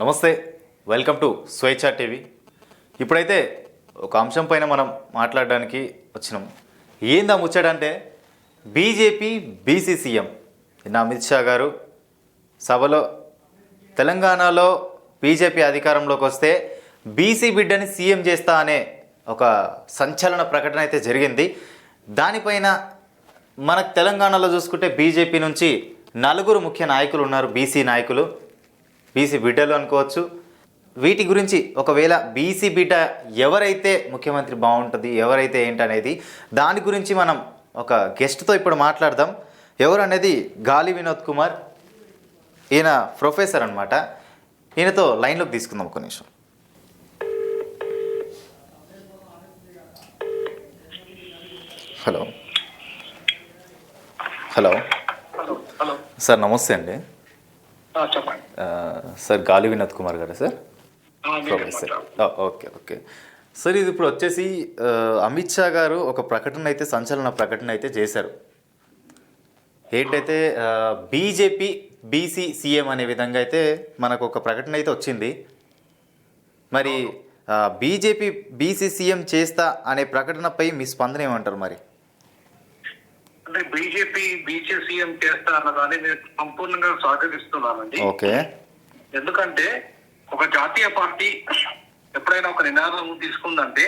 నమస్తే welcome to స్వేచ్ఛ TV. ఇప్పుడైతే ఒక అంశం పైన మనం మాట్లాడడానికి వచ్చినాం. ఏందా ముచ్చడంటే బీజేపీ బీసీసీఎం నిన్న అమిత్ షా గారు సభలో తెలంగాణలో బీజేపీ అధికారంలోకి వస్తే బీసీ బిడ్డని సీఎం చేస్తా అనే ఒక సంచలన ప్రకటన అయితే జరిగింది. దానిపైన మనకు తెలంగాణలో చూసుకుంటే బీజేపీ నుంచి నలుగురు ముఖ్య నాయకులు ఉన్నారు బీసీ నాయకులు. బీసీ బిడ్డలు అనుకోవచ్చు. వీటి గురించి ఒకవేళ బీసీ బిడ్డ ఎవరైతే ముఖ్యమంత్రి బాగుంటుంది ఎవరైతే ఏంటనేది దాని గురించి మనం ఒక గెస్ట్తో ఇప్పుడు మాట్లాడదాం. ఎవరు అనేది గాలి వినోద్ కుమార్. ఈయన ప్రొఫెసర్ అనమాట ఈయనతో లైన్లోకి తీసుకుందాం ఒక నిమిషం. Hello hello. సార్ నమస్తే అండి. చెప్పండి. సార్ గాలి వినోద్ కుమార్ గారు సార్. ఆ, ఓకే ఓకే. సార్ ఇది ఇప్పుడు వచ్చేసి అమిత్ షా గారు ఒక ప్రకటన అయితే సంచలన ప్రకటన అయితే చేశారు. ఏంటైతే బీజేపీ బీసీ సీఎం అనే విధంగా అయితే మనకు ఒక ప్రకటన అయితే వచ్చింది. మరి బీజేపీ బీసీ సీఎం చేస్తా అనే ప్రకటనపై మీ స్పందన ఏమంటారు మరి? అంటే బీజేపీ బీజే సీఎం చేస్తా అన్నదాన్ని నేను సంపూర్ణంగా స్వాగతిస్తున్నానండి. ఓకే. ఎందుకంటే ఒక జాతీయ పార్టీ ఎప్పుడైనా ఒక నినాదం తీసుకుందంటే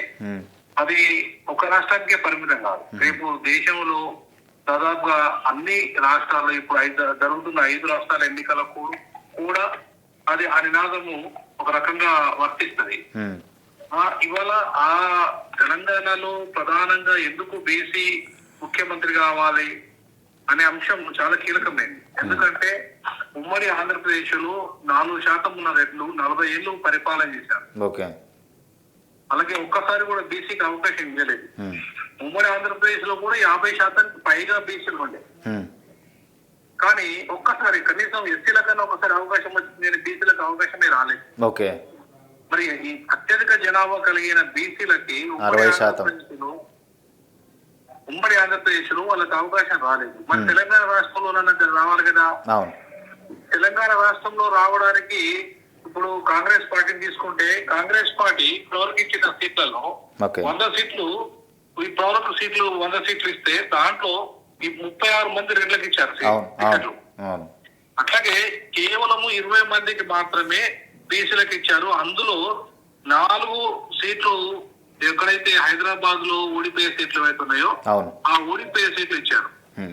అది ఒక రాష్ట్రానికే పరిమితం కాదు. రేపు దేశంలో దాదాపుగా అన్ని రాష్ట్రాల్లో ఇప్పుడు ఐదు జరుగుతున్న ఐదు రాష్ట్రాల ఎన్నికలకు కూడా అది ఆ నినాదము ఒక రకంగా వర్తిస్తుంది. ఇవాళ ఆ తెలంగాణలో ప్రధానంగా ఎందుకు బీసీ ముఖ్యమంత్రి కావాలి అనే అంశం చాలా కీలకమైనది ఎందుకంటే ఉమ్మడి ఆంధ్రప్రదేశ్లో నాలుగు శాతం ఉన్న రెడ్లు నలభై ఏళ్ళు పరిపాలన చేశారు. అలాగే ఒక్కసారి కూడా బీసీకి అవకాశం ఇవ్వలేదు. ఉమ్, ఉమ్మడి ఆంధ్రప్రదేశ్లో కూడా యాభై శాతానికి పైగా బీసీలు ఉండే. కానీ ఒక్కసారి కనీసం ఎస్సీల కన్నా ఒకసారి అవకాశం వచ్చింది కానీ బీసీలకు అవకాశమే రాలేదు. ఓకే. మరి ఈ అత్యధిక జనాభా కలిగిన బీసీలకి అరవై శాతం. ఉమ్మడి ఆంధ్రప్రదేశ్లో వాళ్ళకి అవకాశం రాలేదు. మరి తెలంగాణ రాష్ట్రంలో రావాలి కదా? తెలంగాణ రాష్ట్రంలో రావడానికి ఇప్పుడు కాంగ్రెస్ పార్టీని తీసుకుంటే కాంగ్రెస్ పార్టీ ఇప్పటివరకు ఇచ్చిన సీట్లలో వంద సీట్లు ఇప్పటివరకు సీట్లు వంద సీట్లు ఇస్తే దాంట్లో ఈ ముప్పై ఆరు మంది రెడ్లకు ఇచ్చారు సీ- అవును టికెట్లు. అవును అవును. అట్లాగే కేవలము ఇరవై మందికి మాత్రమే బీసీలకు ఇచ్చారు. అందులో నాలుగు సీట్లు ఎక్కడైతే హైదరాబాద్లో ఓడిపోయే సీట్లు ఏవైతే ఉన్నాయో అవును. ఆ ఓడిపోయే సీట్లు ఇచ్చారు.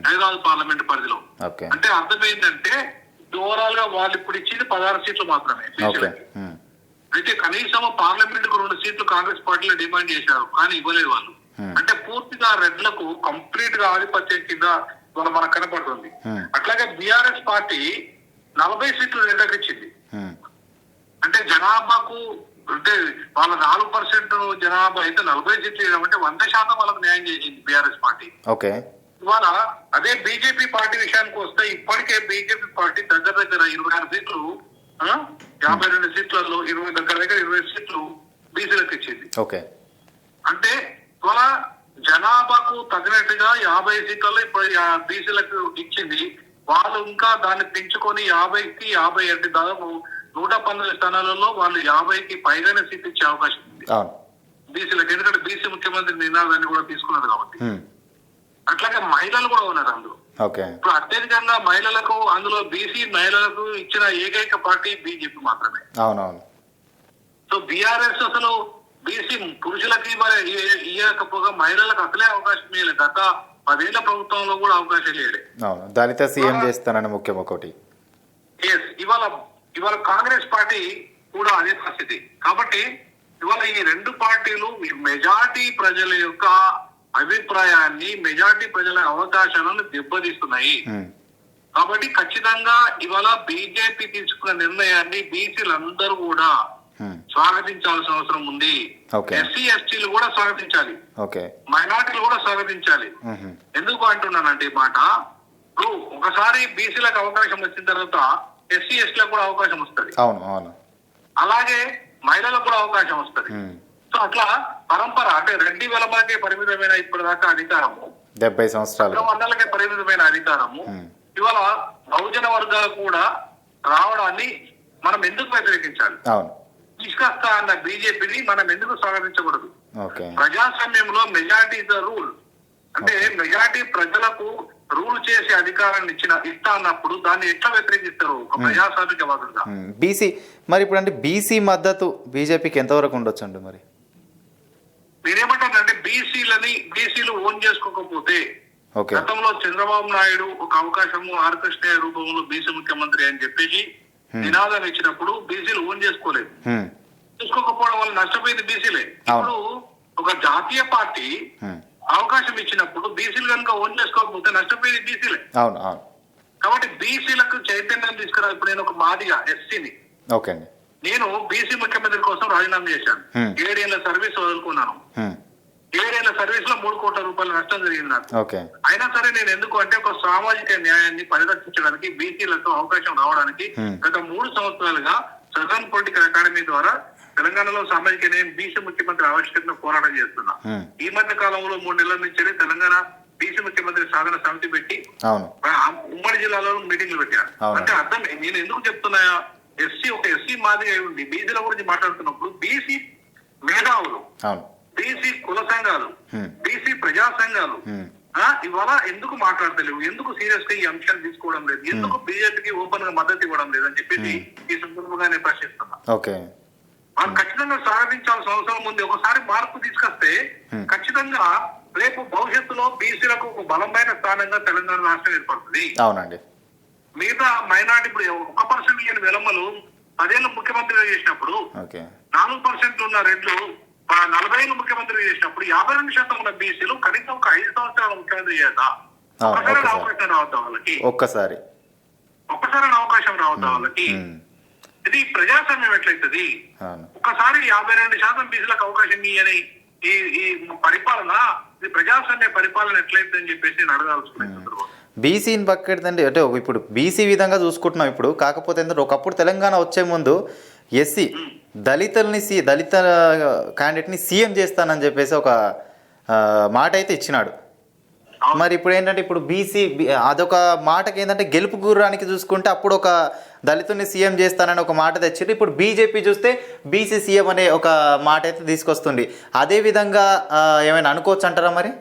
హైదరాబాద్ పార్లమెంట్ పరిధిలో. అంటే అర్థం ఏంటంటే ఓవరాల్గా వాళ్ళు ఇప్పుడు ఇచ్చింది పదహారు సీట్లు మాత్రమే అయితే కనీసం పార్లమెంట్కు రెండు సీట్లు కాంగ్రెస్ పార్టీలో డిమాండ్ చేశారు కానీ ఇవ్వలేదు వాళ్ళు. అంటే పూర్తిగా రెడ్లకు కంప్లీట్గా ఆధిపత్యం కింద వాళ్ళ మనకు కనపడుతుంది. అట్లాగే బీఆర్ఎస్ పార్టీ నలభై సీట్లు రెడ్లకు ఇచ్చింది. అంటే జనాభాకు అంటే వాళ్ళ నాలుగు పర్సెంట్ జనాభా అయితే నలభై సీట్లు ఇవ్వడం అంటే వంద శాతం వాళ్ళకు న్యాయం చేసింది బీఆర్ఎస్ పార్టీ. ఓకే. ఇవాళ అదే బీజేపీ పార్టీ విషయానికి వస్తే ఇప్పటికే బీజేపీ పార్టీ దగ్గర దగ్గర ఇరవై ఆరు సీట్లు యాభై రెండు సీట్లలో ఇరవై దగ్గర దగ్గర ఇరవై సీట్లు బీసీలకు ఇచ్చింది. ఓకే. అంటే ఇవాళ జనాభాకు తగినట్టుగా యాభై సీట్లలో ఇప్పుడు బీసీలకు ఇచ్చింది. వాళ్ళు ఇంకా దాన్ని పెంచుకొని యాభైకి యాభై అంటే దాదాపు నూట పంతొమ్మిది స్థానాలలో వాళ్ళు యాభైకి పైగానే సీట్ ఇచ్చే అవకాశం ఉంది. బీసీలకు ఎందుకంటే బీసీ ముఖ్యమంత్రి నినాదాన్ని కూడా తీసుకున్నారు కాబట్టి. అట్లాగే మహిళలు కూడా ఉన్నారు అందులో. ఇప్పుడు అత్యధికంగా మహిళలకు అందులో బీసీ మహిళలకు ఇచ్చిన ఏకైక పార్టీ బీజేపీ మాత్రమే. అవునవును. సో బీఆర్ఎస్ అసలు బీసీ పురుషులకి మరి ఇ- ఇయ్యకపోగా మహిళలకు అసలే అవకాశం ఇవ్వలేదు గత పదేళ్ళ ప్రభుత్వంలో కూడా అవకాశం లేదు దళిత సీఎం చేస్తానని ముఖ్యం ఒకటి. ఇవాళ ఇవాళ కాంగ్రెస్ పార్టీ కూడా అదే పరిస్థితి. కాబట్టి ఇవాళ ఈ రెండు పార్టీలు మెజార్టీ ప్రజల యొక్క అభిప్రాయాన్ని మెజార్టీ ప్రజల అవకాశాలను దెబ్బతీస్తున్నాయి. కాబట్టి ఖచ్చితంగా ఇవాళ బీజేపీ తీసుకున్న నిర్ణయాన్ని బీసీలందరూ కూడా స్వాగతించాల్సిన అవసరం ఉంది. ఎస్సీ ఎస్టీలు కూడా స్వాగతించాలి. మైనార్టీలు కూడా స్వాగతించాలి. ఎందుకు అంటున్నానంటే ఈ మాట? ఇప్పుడు ఒకసారి బీసీలకు అవకాశం వచ్చిన తర్వాత ఎస్సీ ఎస్టీలకు కూడా అవకాశం వస్తుంది. అవును అవును. అలాగే మహిళలకు కూడా అవకాశం వస్తుంది. సో అట్లా పరంపర అంటే రెడ్డి వెలమలకే పరిమితమైన ఇప్పటిదాకా అధికారము. డెబ్బై సంవత్సరాలు. మండలకే పరిమితమైన అధికారము. ఇవాళ బహుజన వర్గాలు కూడా రావడాన్ని మనం ఎందుకు వ్యతిరేకించాలి? తీసుకొస్తా అన్న బీజేపీని మనం ఎందుకు స్వాగతించకూడదు? ప్రజాస్వామ్యంలో మెజారిటీ ద రూల్. అంటే మెజారిటీ ప్రజలకు రూల్ చేసే అధికారాన్ని ఇచ్చిన ఇస్తా అన్నప్పుడు దాన్ని ఎట్లా వ్యతిరేకిస్తారు? ఒక ప్రజాస్వామికవాదులుగా బీసీ మరి ఇప్పుడు అంటే బీసీ మద్దతు బీజేపీకి ఎంతవరకు ఉండొచ్చు అండి మరి? నేనేమంటానంటే బీసీలని బీసీలు ఓన్ చేసుకోకపోతే గతంలో చంద్రబాబు నాయుడు ఒక అవకాశము ఆర్ కృష్ణయ్య రూపంలో బీసీ ముఖ్యమంత్రి అని చెప్పేసి నినాదం ఇచ్చినప్పుడు బీసీలు ఓన్ చేసుకోలేదు. చేసుకోకపోవడం వల్ల నష్టపోయింది బీసీలే. ఇప్పుడు ఒక జాతీయ పార్టీ. అవకాశం ఇచ్చినప్పుడు బీసీలు కనుక ఓన్ చేసుకోకపోతే నష్టపోయేది బీసీలే. అవును అవును. కాబట్టి బీసీలకు చైతన్యం తీసుకురా ఇప్పుడు నేను ఒక మాదిగా ఎస్సీని. ఓకే అండి. నేను బీసీ ముఖ్యమంత్రి కోసం రాజీనామా చేశాను. ఏడేళ్ళ సర్వీస్ వదులుకున్నాను. ఏడేళ్ళ సర్వీస్లో మూడు కోట్ల రూపాయల నష్టం జరిగింది నాకు. అయినా సరే నేను ఎందుకు అంటే ఒక సామాజిక న్యాయాన్ని పరిరక్షించడానికి బీసీలకు అవకాశం రావడానికి. గత మూడు సంవత్సరాలుగా సదర్న్ పొలిటికల్ అకాడమీ ద్వారా తెలంగాణలో సామాజిక న్యాయం బీసీ ముఖ్యమంత్రి ఆవిష్కరణ పోరాటం చేస్తున్నా. ఈ మధ్య కాలంలో మూడు నెలల నుంచి తెలంగాణ బీసీ ముఖ్యమంత్రి సాధన సమితి పెట్టి ఉమ్మడి జిల్లాలో మీటింగ్లు పెట్టారు. అంటే అర్థం నేను ఎందుకు చెప్తున్నా ఎస్సీ ఒక ఎస్సీ మాదిరి అయి ఉండి బీసీల గురించి మాట్లాడుతున్నప్పుడు బీసీ మేధావులు బీసీ కుల సంఘాలు. బీసీ ప్రజా సంఘాలు ఇవాళ ఎందుకు మాట్లాడతలేవు ఎందుకు సీరియస్గా ఈ అంశాలు తీసుకోవడం లేదు ఎందుకు బీజేపీకి ఓపెన్గా మద్దతు ఇవ్వడం లేదు అని చెప్పేసి ఈ సందర్భంగా నేను ప్రశ్నిస్తున్నా. వాళ్ళు ఖచ్చితంగా సాధించాల్సిన అవసరం ఉంది. ఒకసారి మార్పు తీసుకొస్తే Hmm. ఖచ్చితంగా రేపు భవిష్యత్తులో బీసీలకు ఒక బలమైన స్థానంగా తెలంగాణ రాష్ట్రం ఏర్పడుతుంది. అవునండి. మిగతా మైనార్టీ ఇప్పుడు ఒక పర్సెంట్ లేని వెలమ్మలు పదేళ్ళు ముఖ్యమంత్రిగా చేసినప్పుడు నాలుగు పర్సెంట్ ఉన్న రెడ్లు నలభై ఏళ్ళు ముఖ్యమంత్రి చేసినప్పుడు యాభై రెండు శాతం ఉన్న బీసీలు కనీసం ఒక ఐదు సంవత్సరాలు ముఖ్యమంత్రి చేద్దా. అవకాశం రావద్దా వాళ్ళకి? ఒక్కసారి. ఒక్కసారి అవకాశం రావద్దా వాళ్ళకి? హ్మ్. ఇది ప్రజాస్వామ్యం ఎట్లయితది? ఒకసారి యాభై రెండు శాతం బీసీలకు అవకాశం ఇయ్యని ఈ ఈ పరిపాలన ఇది ప్రజాస్వామ్య పరిపాలన ఎట్లయితుందని చెప్పేసి నేను సందర్భంగా. బీసీని పక్కడండి అంటే ఇప్పుడు బీసీ విధంగా చూసుకుంటున్నాం ఇప్పుడు. కాకపోతే ఏంటంటే ఒకప్పుడు తెలంగాణ వచ్చే ముందు ఎస్సీ దళితుల్ని సి దళిత క్యాండిడేట్ని సీఎం చేస్తానని చెప్పేసి ఒక మాట అయితే ఇచ్చినాడు. మరి ఇప్పుడు ఏంటంటే ఇప్పుడు బీసీ అదొక మాటకి ఏంటంటే గెలుపు గుర్రానికి చూసుకుంటే అప్పుడు ఒక దళితుని సీఎం చేస్తానని ఒక మాట తెచ్చిండ్రు. ఇప్పుడు బీజేపీ చూస్తే బీసీ సీఎం అనే ఒక మాట అయితే తీసుకొస్తుంది. అదే విధంగా ఏమైనా అనుకోవచ్చు అంటారా మరి?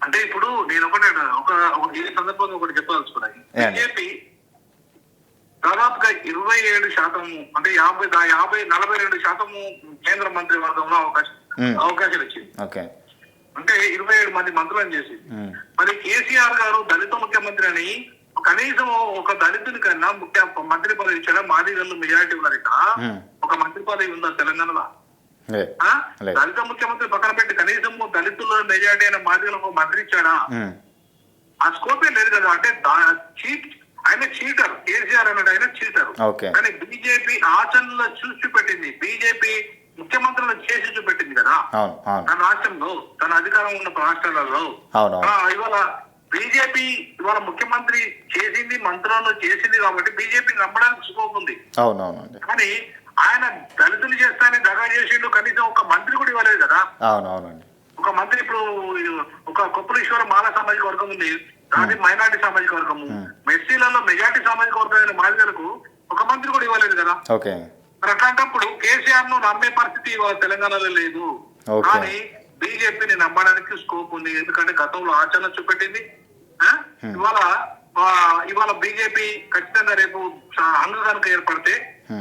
అంటే ఇప్పుడు నేను ఒకటే ఒక ఈ సందర్భంగా ఒకటి చెప్పదలుచుకున్నాను? బీజేపీ దాదాపుగా ఇరవై ఏడు శాతము అంటే యాభై యాభై నలభై రెండు శాతము కేంద్ర మంత్రి వర్గంలో అవకాశం మ్మ్. అవకాశం ఇచ్చింది. అంటే ఇరవై ఏడు మంది మంత్రులను చేసింది. మ్మ్. మరి కేసీఆర్ గారు దళిత ముఖ్యమంత్రి అని కనీసం ఒక దళితుని కన్నా ముఖ్య మంత్రి పదవి ఇచ్చడం మాదిగల్లో మెజారిటీ ఉన్నారు ఇక్కడ. ఒక మంత్రి పదవి ఉందా తెలంగాణలో. దళిత ముఖ్యమంత్రి పక్కన పెట్టి కనీసం దళితుల్లో మెజారిటీ అయిన మాదిగలకు మంత్రి ఇచ్చాడా. ఆ స్కోపే లేదు కదా. అంటే చీట్ ఆయన చీటర్ కేసీఆర్ అన్నాడు ఆయన చీటర్. కానీ బీజేపీ ఆచరణలో చూసి చూపెట్టింది బీజేపీ ముఖ్యమంత్రులను చేసి చూపెట్టింది కదా. తన రాష్ట్రంలో తన అధికారం ఉన్న రాష్ట్రాలలో. ఇవాళ బీజేపీ ఇవాళ ముఖ్యమంత్రి చేసింది మంత్రులను చేసింది కాబట్టి బీజేపీ నమ్మడానికి స్కోప్ ఉంది అవును అవునండి కానీ ఆయన దళితులు చేస్తానని దగా చేసిండు కనీసం ఒక మంత్రి కూడా ఇవ్వలేదు కదా. అవును అవునండి ఒక మంత్రి ఇప్పుడు ఒక కొప్పులీశ్వర మాల సామాజిక వర్గం ఉంది అది మైనార్టీ సామాజిక వర్గము. మెస్సీలలో మెజార్టీ సామాజిక వర్గమైన మాదిగలకు ఒక మంత్రి కూడా ఇవ్వలేదు కదా. ఓకే. మరి అట్లాంటప్పుడు కేసీఆర్ను నమ్మే పరిస్థితి తెలంగాణలో లేదు. కానీ బీజేపీని నమ్మడానికి స్కోప్ ఉంది. ఎందుకంటే గతంలో ఆచరణ చూపెట్టింది. ఆ? ఇవాళ ఇవాళ బీజేపీ ఖచ్చితంగా రేపు హంగు కనుక ఏర్పడితే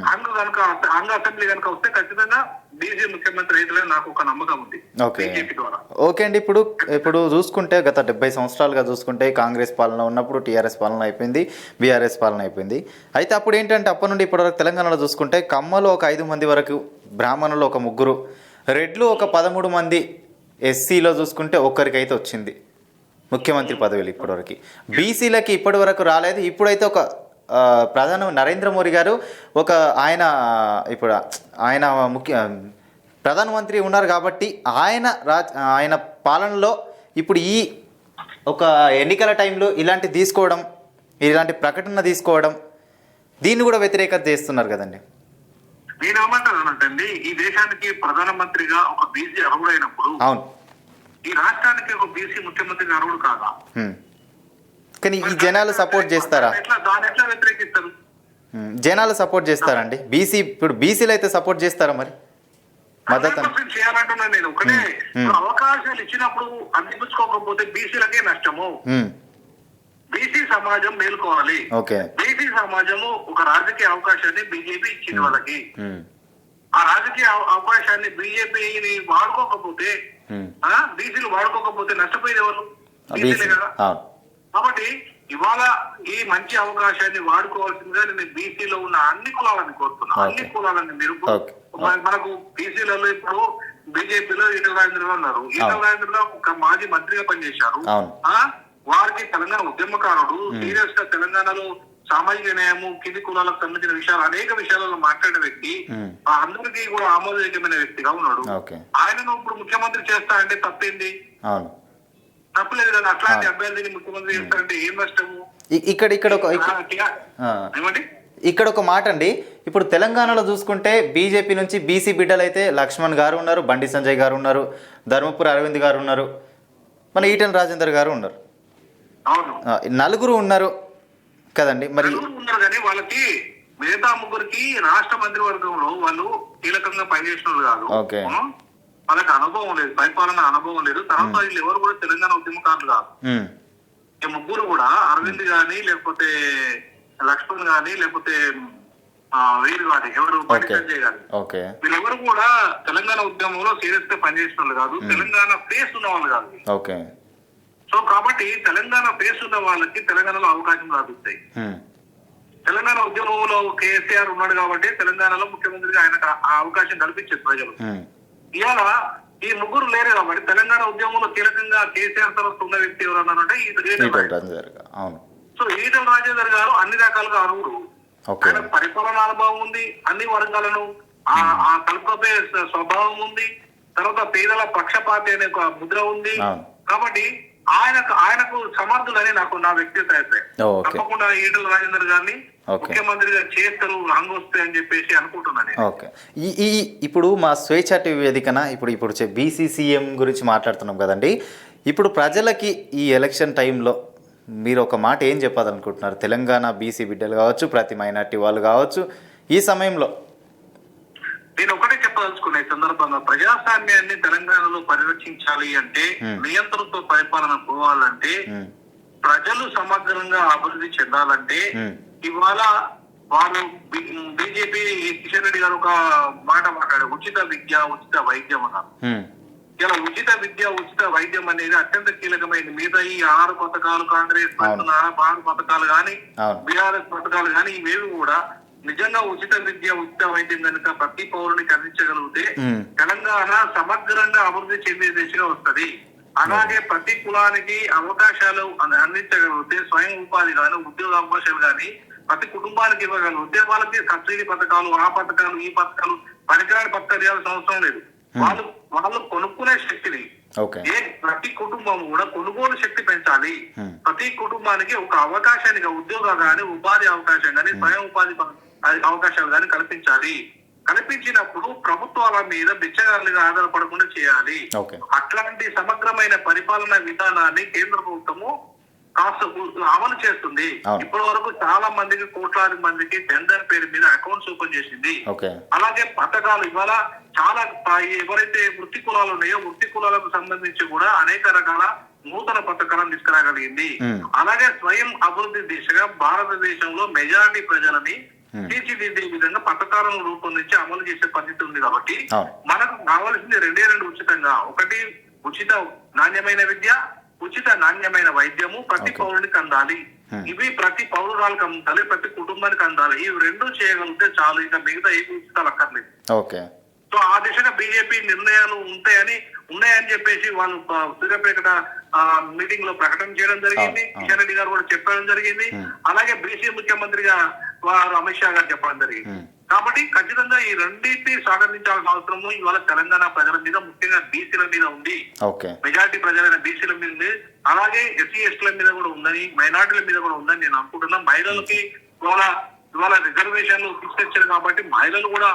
హంగు కనుక హంగు అసెంబ్లీ కనుక వస్తే ఖచ్చితంగా బీజేపీ ముఖ్యమంత్రి అయితే నాకు ఒక నమ్మకం ఉంది. ఓకే. బీజేపీ ద్వారా. ఓకే అండి. ఇప్పుడు ఇప్పుడు చూసుకుంటే గత డెబ్బై సంవత్సరాలుగా చూసుకుంటే కాంగ్రెస్ పాలన ఉన్నప్పుడు టీఆర్ఎస్ పాలన అయిపోయింది బీఆర్ఎస్ పాలన అయిపోయింది. అయితే అప్పుడు ఏంటంటే అప్పటి నుండి ఇప్పటివరకు తెలంగాణలో చూసుకుంటే కమ్మలు ఒక ఐదు మంది వరకు బ్రాహ్మణులు ఒక ముగ్గురు రెడ్లు ఒక పదమూడు మంది ఎస్సీలో చూసుకుంటే ఒక్కరికైతే వచ్చింది. ముఖ్యమంత్రి పదవులు ఇప్పటివరకు. బీసీలకి ఇప్పటివరకు రాలేదు. ఇప్పుడైతే ఒక ప్రధాన ప్రధాని నరేంద్ర మోడీ గారు ఒక ఆయన ఇప్పుడు ఆయన ముఖ్య ప్రధానమంత్రి ఉన్నారు కాబట్టి ఆయన రాజ్ ఆయన పాలనలో ఇప్పుడు ఈ ఒక ఎన్నికల టైంలో ఇలాంటి తీసుకోవడం ఇలాంటి ప్రకటన తీసుకోవడం దీన్ని కూడా వ్యతిరేకత చేస్తున్నారు కదండి. నేను ఏమంటానంటే ఈ దేశానికి ప్రధానమంత్రిగా ఒక బీసీ అర్హుడైనప్పుడు అవును. ఈ రాష్ట్రానికి ఒక బీసీ ముఖ్యమంత్రి అర్హుడు కాదా. కానీ ఈ జనాలు సపోర్ట్ చేస్తారా? దాన్ని ఎట్లా వ్యతిరేకిస్తారు? జనాలు సపోర్ట్ చేస్తారండి. బీసీ ఇప్పుడు బీసీలు అయితే సపోర్ట్ చేస్తారా మరి? మద్దతు అని- 100% చేయాలంటున్నా నేను. ఒకటే అవకాశాలు ఇచ్చినప్పుడు అందిపుచ్చుకోకపోతే బీసీలకే నష్టము. బీసీ సమాజం మేలుకోవాలి. ఓకే. సమాజము ఒక రాజకీయ అవకాశాన్ని బీజేపీ ఇచ్చింది వాళ్ళకి. ఉమ్, ఆ రాజకీయ అవ- అవకాశాన్ని బీజేపీని వాడుకోకపోతే. ఆ బీసీలు వాడుకోకపోతే నష్టపోయేది ఎవరు? బీసీలే కదా. కాబట్టి ఇవాళ ఈ మంచి అవకాశాన్ని వాడుకోవాల్సిందిగా నేను బీసీలో ఉన్న అన్ని కులాలని కోరుతున్నా. అన్ని. కులాలని మీరు మనకు బీసీలలో ఇప్పుడు బీజేపీలో ఈటల రాజేంద్ర గారు ఉన్నారు ఈటల అవును. రాజేంద్ర గారు ఒక మాజీ మంత్రిగా పనిచేశారు. వారికి తెలంగాణ ఉద్యమకారుడు సీరియస్గా తెలంగాణలో సామాజిక న్యాయము కింది కులాలకు సంబంధించిన విషయాలు అనేక విషయాలలో మాట్లాడిన వ్యక్తి ఆ అందరికీ కూడా ఆమోదయోగ్యమైన వ్యక్తిగా ఉన్నాడు. ఆయనను ఇప్పుడు ముఖ్యమంత్రి చేస్తా అంటే తప్పేంది తప్పలేదు కదా అట్లాంటి. అభ్యర్థిని ముఖ్యమంత్రి చేస్తా అంటే ఏం నష్టము? ఇక్కడ ఇక్కడ ఒక ఏమండి? ఇక్కడ ఒక మాట అండి. ఇప్పుడు తెలంగాణలో చూసుకుంటే బీజేపీ నుంచి బీసీ బిడ్డలు అయితే లక్ష్మణ్ గారు ఉన్నారు బండి సంజయ్ గారు ఉన్నారు ధర్మపురి అరవింద్ గారు ఉన్నారు మన ఈటెల రాజేందర్ గారు ఉన్నారు. నలుగురు ఉన్నారు. కదండి మరి ఉన్నారు కానీ వాళ్ళకి మిగతా ముగ్గురికి రాష్ట్ర మంత్రివర్గంలో వాళ్ళు కీలకంగా పనిచేసిన వాళ్ళు కాదు? వాళ్ళకి అనుభవం లేదు పరిపాలన అనుభవం లేదు. తర్వాత వీళ్ళు ఎవరు కూడా తెలంగాణ ఉద్యమకారులు కాదు. ఈ ముగ్గురు కూడా అరవింద్ గాని లేకపోతే లక్ష్మణ్ గాని లేకపోతే వీరు గాని ఎవరు. సంజయ్ గాని వీళ్ళెవరు కూడా తెలంగాణ ఉద్యమంలో సీరియస్గా పనిచేసిన వాళ్ళు కాదు తెలంగాణ ఫేస్ ఉన్న వాళ్ళు. కాదు సో కాబట్టి తెలంగాణ ఫేస్ ఉన్న వాళ్ళకి తెలంగాణలో అవకాశం లభిస్తాయి తెలంగాణ ఉద్యమంలో కేసీఆర్ ఉన్నాడు కాబట్టి తెలంగాణలో ముఖ్యమంత్రిగా ఆయనకు ఆ- అవకాశం కల్పించారు ప్రజలు. ఇవాళ ఈ ముగ్గురు లేరు కాబట్టి తెలంగాణ ఉద్యమంలో కీలకంగా కేసీఆర్ తర్వాత ఉన్న వ్యక్తి ఎవరన్నారంటే గారు. అవును. సో ఈటల రాజేందర్ గారు అన్ని రకాలుగా ఓకే. ఆయన పరిపాలన అనుభవం ఉంది అన్ని వర్గాలను ఆ స్వ- స్వభావం ఉంది తర్వాత పేదల పక్షపాతి అనే ఒక ముద్ర ఉంది. కాబట్టి ఆయనకు ఆయనకు సమర్థులని నాకు నా వ్యక్తిగత అభిప్రాయం తప్పకుండా ఈటల రాజేందర్ గారిని. ముఖ్యమంత్రిగా చేస్తారు రంగొస్తాయి అని చెప్పేసి అనుకుంటున్నాను నేను. ఓకే. ఈ ఈ ఇప్పుడు మా స్వేచ్ఛ టీవీ వేదికన ఇప్పుడు ఇప్పుడు బీసీసీఎం గురించి మాట్లాడుతున్నాం కదండి. ఇప్పుడు ప్రజలకి ఈ ఎలక్షన్ టైంలో మీరు ఒక మాట ఏం చెప్పాలనుకుంటున్నారు? తెలంగాణ బీసీ బిడ్డలు కావచ్చు ప్రతి మైనార్టీ వాళ్ళు కావచ్చు ఈ సమయంలో నేను ఒకటే చెప్పదలుచుకున్న ఈ సందర్భంగా ప్రజాస్వామ్యాన్ని తెలంగాణలో పరిరక్షించాలి అంటే Hmm. నియంత్రణతో పరిపాలన పోవాలంటే ఉమ్, ప్రజలు సమగ్రంగా అభివృద్ధి చెందాలంటే ఉమ్, ఇవాళ వారు బీజేపీ కిషన్ రెడ్డి గారు ఒక మాట మాట్లాడారు ఉచిత విద్య ఉచిత వైద్యం అన్నారు. ఇలా ఉచిత విద్య ఉచిత వైద్యం అనేది అత్యంత కీలకమైనది. మిగతా ఈ ఆరు పథకాలు కాంగ్రెస్ ఆరు పథకాలు కానీ బీఆర్ఎస్ పథకాలు కానీ ఇవేవి కూడా నిజంగా ఉచిత విద్య ఉచిత వైద్యం కనుక ప్రతి పౌరునికి అందించగలిగితే తెలంగాణ సమగ్రంగా అభివృద్ధి చెందే దిశగా వస్తది. అలాగే ప్రతి కులానికి అవకాశాలు అంద- అందించగలిగితే స్వయం ఉపాధి కానీ ఉద్యోగ అవకాశాలు కానీ ప్రతి కుటుంబానికి ఇవ్వగలిగితే వాళ్ళకి సబ్సిడీ పథకాలు ఆ పథకాలు ఈ పథకాలు పనికిరాని పథకాలు ఇవ్వాల్సిన అవసరం లేదు. వాళ్ళు వాళ్ళు కొనుక్కునే శక్తిని ఏ ప్రతి కుటుంబం కూడా కొనుగోలు శక్తి పెంచాలి. ప్రతి కుటుంబానికి ఒక అవకాశానికి ఉద్యోగం కానీ ఉపాధి అవకాశం కానీ స్వయం ఉపాధి అవకాశాలు కానీ కల్పించాలి కల్పించినప్పుడు ప్రభుత్వాల మీద బిచ్చగారులుగా ఆధారపడకుండా చేయాలి అట్లాంటి సమగ్రమైన పరిపాలన విధానాన్ని కేంద్ర ప్రభుత్వము కాస్త అమలు చేస్తుంది. ఇప్పటి వరకు చాలా మందికి కోట్లాది మందికి జన్ధన్ పేరు మీద అకౌంట్స్ ఓపెన్ చేసింది అలాగే పథకాలు ఇవాళ చాలా ఎవరైతే వృత్తి కులాలు ఉన్నాయో వృత్తి కులాలకు సంబంధించి కూడా అనేక రకాల నూతన పథకాలను తీసుకురాగలిగింది. అలాగే స్వయం అభివృద్ధి దిశగా భారతదేశంలో మెజారిటీ ప్రజలని. తీర్చిదిద్దే విధంగా పథకాలను రూపొందించి అమలు చేసే పద్ధతి ఉంది కాబట్టి మనకు కావాల్సింది రెండే రెండు ఉచితంగా ఒకటి ఉచిత నాణ్యమైన విద్య ఉచిత నాణ్యమైన వైద్యము ప్రతి. పౌరునికి అందాలి Hmm. ఇవి ప్రతి పౌరురాలకు అందాలి ప్రతి కుటుంబానికి అందాలి ఇవి రెండు చేయగలిగితే చాలు ఇంకా మిగతా ఏ ఉచితాలు అక్కర్లేదు ఓకే సో ఆ దిశగా బీజేపీ నిర్ణయాలు ఉంటాయని ఉన్నాయని చెప్పేసి వాళ్ళు సూర్యాపేట మీటింగ్లో ప్రకటన చేయడం జరిగింది. కిషన్ రెడ్డి గారు కూడా చెప్పడం జరిగింది Hmm. అలాగే బీసీ ముఖ్యమంత్రిగా వారు అమిత్ షా గారు చెప్పడం జరిగింది. కాబట్టి ఖచ్చితంగా ఈ రెండింటిని స్వాగతించాల్సిన అవసరము ఇవాళ తెలంగాణ ప్రజల మీద ముఖ్యంగా బీసీల మీద ఉంది. మెజారిటీ ప్రజలైన బీసీల మీద ఉంది. అలాగే ఎస్సీ ఎస్టీల మీద కూడా ఉందని మైనార్టీల మీద కూడా ఉందని నేను అనుకుంటున్నా. మహిళలకి ఇవాళ ఇవాళ రిజర్వేషన్లు తీసుకొచ్చారు కాబట్టి మహిళలు కూడా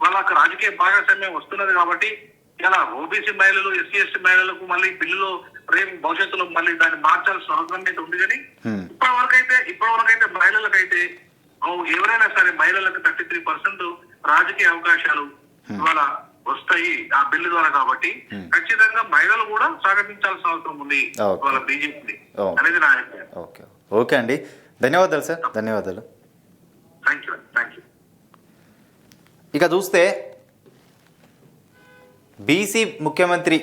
వాళ్ళకి రాజకీయ భాగస్వామ్యం వస్తున్నది కాబట్టి ఇలా ఓబీసీ మహిళలు ఎస్సీ ఎస్టీ మహిళలకు మళ్ళీ బిల్లులో రేపు భవిష్యత్తులో మళ్ళీ దాన్ని మార్చాల్సిన అవసరం అయితే ఉంది కానీ ఇప్పటి వరకు అయితే ఇప్పటి వరకు అయితే మహిళలకైతే ఎవరైనా సరే మహిళలకు థర్టీ త్రీ పర్సెంట్ రాజకీయ అవకాశాలు ఇవాళ వస్తాయి ఆ బిల్లు ద్వారా కాబట్టి ఖచ్చితంగా మహిళలు కూడా స్వాగతించాల్సిన అవసరం ఉంది బీజేపీ. అనేది నా అభిప్రాయం. ఓకే ఓకే అండి. ధన్యవాదాలు సార్. ధన్యవాదాలు. థ్యాంక్ యూ థ్యాంక్ యూ ఇక చూస్తే బీసీ ముఖ్యమంత్రి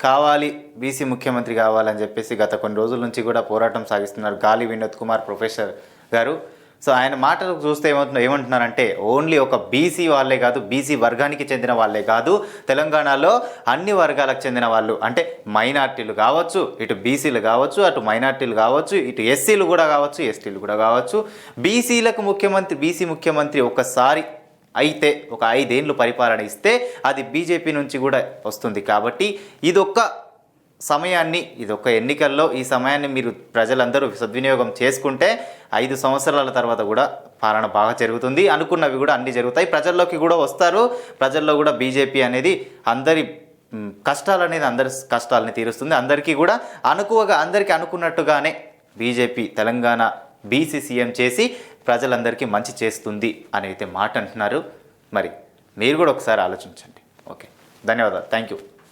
కావాలి బీసీ ముఖ్యమంత్రి కావాలని చెప్పేసి గత కొన్ని రోజుల నుంచి కూడా పోరాటం సాగిస్తున్నారు గాలి వినోద్ కుమార్ ప్రొఫెసర్ గారు. సో ఆయన మాటలు చూస్తే ఏమంటున్నారు ఏమంటున్నారంటే ఓన్లీ ఒక బీసీ వాళ్ళే కాదు బీసీ వర్గానికి చెందిన వాళ్ళే కాదు తెలంగాణలో అన్ని వర్గాలకు చెందిన వాళ్ళు. అంటే మైనార్టీలు కావచ్చు ఇటు బీసీలు కావచ్చు అటు మైనార్టీలు కావచ్చు ఇటు ఎస్సీలు కూడా కావచ్చు ఎస్టీలు కూడా కావచ్చు. బీసీలకు ముఖ్యమంత్రి బీసీ ముఖ్యమంత్రి ఒకసారి అయితే ఒక ఐదేండ్లు పరిపాలన ఇస్తే అది బీజేపీ నుంచి కూడా వస్తుంది. కాబట్టి ఇదొక్క సమయాన్ని ఇది ఒక ఎన్నికల్లో ఈ సమయాన్ని మీరు ప్రజలందరూ సద్వినియోగం చేసుకుంటే ఐదు సంవత్సరాల తర్వాత కూడా పాలన బాగా జరుగుతుంది. అనుకున్నవి కూడా అన్నీ జరుగుతాయి. ప్రజల్లోకి కూడా వస్తారు. ప్రజల్లో కూడా బీజేపీ అనేది అందరి కష్టాలు అనేది అందరి కష్టాలని తీరుస్తుంది. అందరికీ కూడా అనుకువగా అందరికీ అనుకున్నట్టుగానే బీజేపీ తెలంగాణ బీసీ సీఎం చేసి ప్రజలందరికీ మంచి చేస్తుంది అని అయితే మాట అంటున్నారు. మరి మీరు కూడా ఒకసారి ఆలోచించండి. ఓకే. ధన్యవాదాలు. Thank you